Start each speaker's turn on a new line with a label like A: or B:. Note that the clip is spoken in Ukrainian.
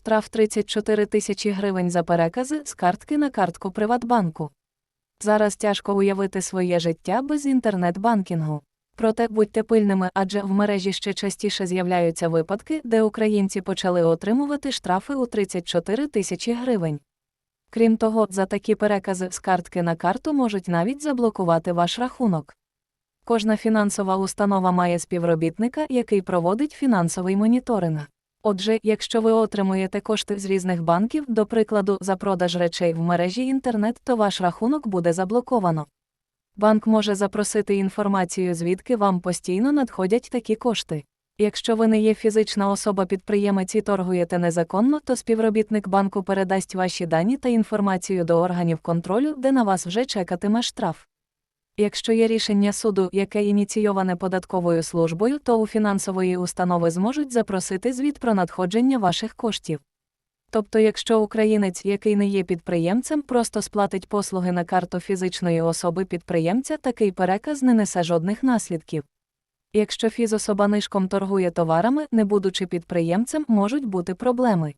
A: штраф 34 тисячі гривень за перекази з картки на картку Приватбанку. Зараз тяжко уявити своє життя без інтернет-банкінгу. Проте будьте пильними, адже в мережі ще частіше з'являються випадки, де українці почали отримувати штрафи у 34 тисячі гривень. Крім того, за такі перекази з картки на карту можуть навіть заблокувати ваш рахунок. Кожна фінансова установа має співробітника, який проводить фінансовий моніторинг. Отже, якщо ви отримуєте кошти з різних банків, до прикладу, за продаж речей в мережі інтернет, то ваш рахунок буде заблоковано. Банк може запросити інформацію, звідки вам постійно надходять такі кошти. Якщо ви не є фізична особа-підприємець і торгуєте незаконно, то співробітник банку передасть ваші дані та інформацію до органів контролю, де на вас вже чекатиме штраф. Якщо є рішення суду, яке ініційоване податковою службою, то у фінансової установи зможуть запросити звіт про надходження ваших коштів. Тобто, якщо українець, який не є підприємцем, просто сплатить послуги на карту фізичної особи підприємця, такий переказ не несе жодних наслідків. Якщо фізособа нишком торгує товарами, не будучи підприємцем, можуть бути проблеми.